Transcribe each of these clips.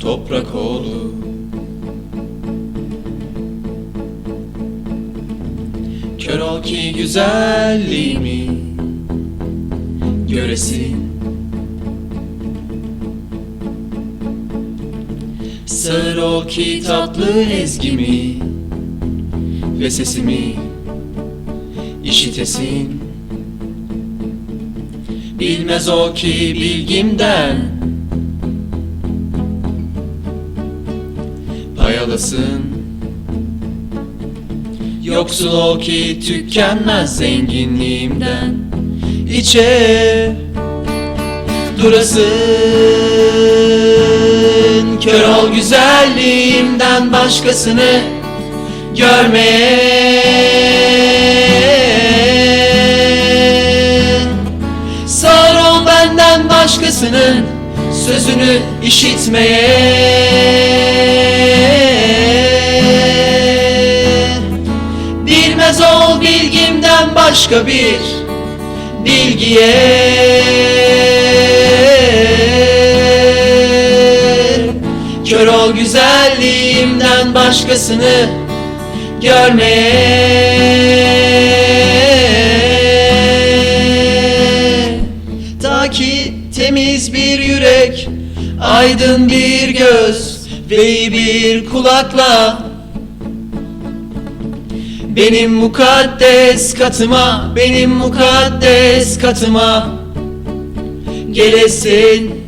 toprak oğlu. Kör ol ki güzelliğimi göresin. Sağır ol ki tatlı ezgimi ve sesimi işitesin. Bilmez o ki bilgimden Pay alasın Yoksul ol ki tükenmez zenginliğimden. İçe durasın. Kör ol güzelliğimden başkasını görmeye. Sağır ol benden başkasının sözünü işitmeye başka bir bilgiye Kör ol güzelliğimden başkasını görmeye Ta ki temiz bir yürek Aydın bir göz ve bir kulakla Benim mukaddes katıma Benim mukaddes katıma. Gelesin.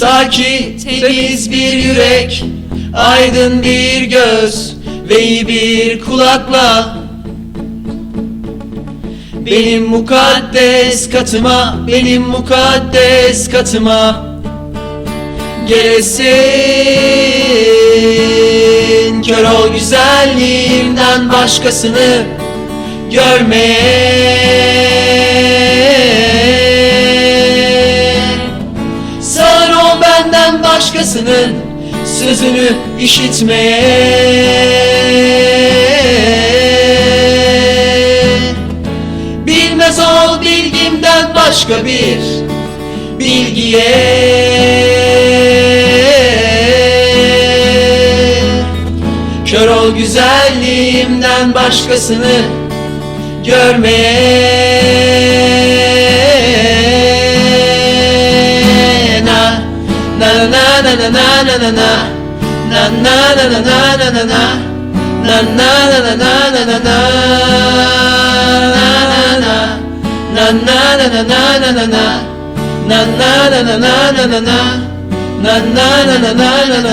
Ta ki temiz bir yürek Aydın bir göz Ve iyi bir kulakla. Benim mukaddes katıma, benim mukaddes katıma. Gelesin Kör ol güzelliğimden başkasını görmeye. Sağır ol benden başkasının sözünü işitmeye. Bilmez ol bilgimden başka bir bilgiye Güzelliğimden başkasını görmeye Na na na na na na na na na Na na na na na na na na Na na na na na na na na Na na na na na na na na Na na na na na na na na Na na na na na na na na Na na na na